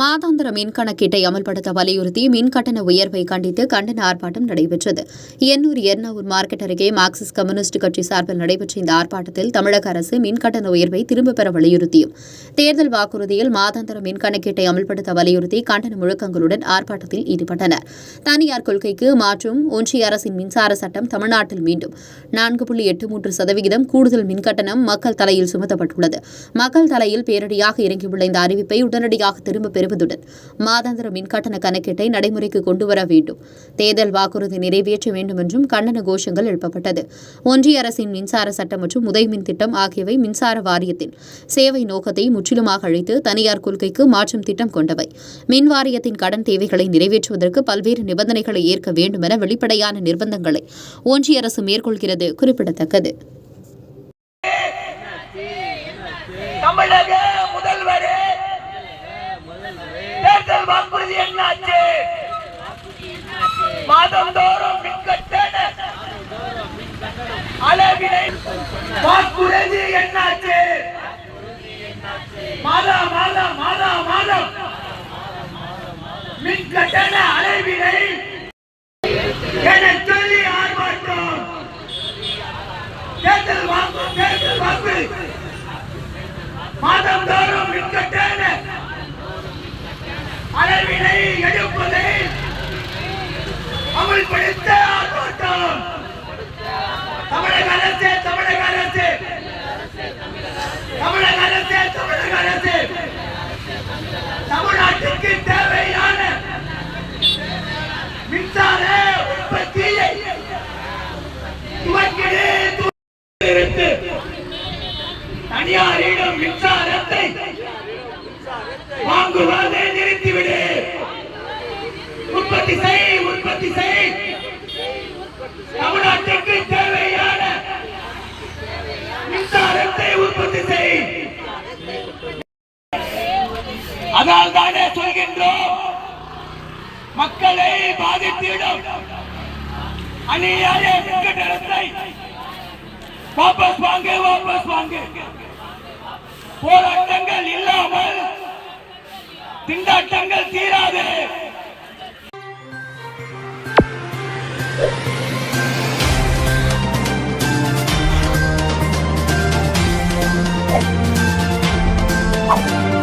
மாதாந்திர மின் கணக்கீட்டை அமல்படுத்த வலியுறுத்தி மின் கட்டண உயர்வை கண்டித்து கண்டன ஆர்ப்பாட்டம் நடைபெற்றது. எண்ணூர் எர்ணாவூர் மார்க்கெட் அருகே மார்க்சிஸ்ட் கம்யூனிஸ்ட் கட்சி சார்பில் நடைபெற்ற இந்த ஆர்ப்பாட்டத்தில் தமிழக அரசு மின் கட்டண உயர்வை திரும்பப் பெற வலியுறுத்தியும். தேர்தல் வாக்குறுதியில் மாதாந்திர மின் கணக்கீட்டை அமல்படுத்த வலியுறுத்தி கண்டன முழக்கங்களுடன் ஆர்ப்பாட்டத்தில் ஈடுபட்டனர். தனியார் கொள்கைக்கு மாற்றும் ஒன்றிய அரசின் மின்சார சட்டம் தமிழ்நாட்டில் மீண்டும் நான்கு புள்ளி எட்டு மூன்று சதவிகிதம் கூடுதல் மின் கட்டணம் மக்கள் தலையில் சுமத்தப்பட்டுள்ளது. மக்கள் தலையில் பேரடியாக இறங்கியுள்ள இந்த அறிவிப்பை உடனடியாக திரும்பப் பெறுவதுடன் மாதாந்திர மின்கட்டண கணக்கீட்டை நடைமுறைக்கு கொண்டுவர வேண்டும். தேர்தல் வாக்குறுதி நிறைவேற்ற வேண்டும் என்றும் கண்டன கோஷங்கள் எழுப்பப்பட்டது. ஒன்றிய அரசின் மின்சார சட்டம் மற்றும் உதய் மின் திட்டம் ஆகியவை மின்சார வாரியத்தின் சேவை நோக்கத்தை முற்றிலுமாக அழித்து தனியார் கொள்கைக்கு மாற்றும் திட்டம் கொண்டவை. மின் வாரியத்தின் கடன் தேவைகளை நிறைவேற்றுவதற்கு பல்வேறு நிபந்தனைகளை ஏற்க வேண்டும் என வெளிப்படையான நிர்பந்தங்களை ஒன்றிய அரசு மேற்கொள்கிறது குறிப்பிடத்தக்கது. தமிழக முதல்வரே! வாக்குறுதி என்னாச்சு? மாதந்தோறும் மின்கட்டண அளவினை வாக்குறுதி என்னாச்சு? மாதம் மாதம் மாதம் மாதம் மின்கட்டண அளவினை என சொல்லி ஆர்ப்பாட்டம். தேர்தல் வாக்கு தேர்தல் வாக்கு. மாதம் தோறும் அளவினை எடுப்பதை அமல்படுத்த ஆர்ப்பாட்டம். தமிழக அரசு தமிழக அரசு. தமிழக அரசு தமிழக அரசு. தமிழ்நாட்டுக்கு தேவையான மின்சார உற்பத்தியை துவக்கிடு தனியாரிடம் மின்சாரத்தை வாங்குவதை உற்பத்தி செய் அதனால் தானே சொல்கின்றோம் மக்களை பாதித்திடும். அநியாய மின்கட்டணத்தை வாபஸ் வாங்க வாபஸ் வாங்க. போராட்டங்கள் இல்லாமல் திண்டாட்டங்கள் தீராது. Wow.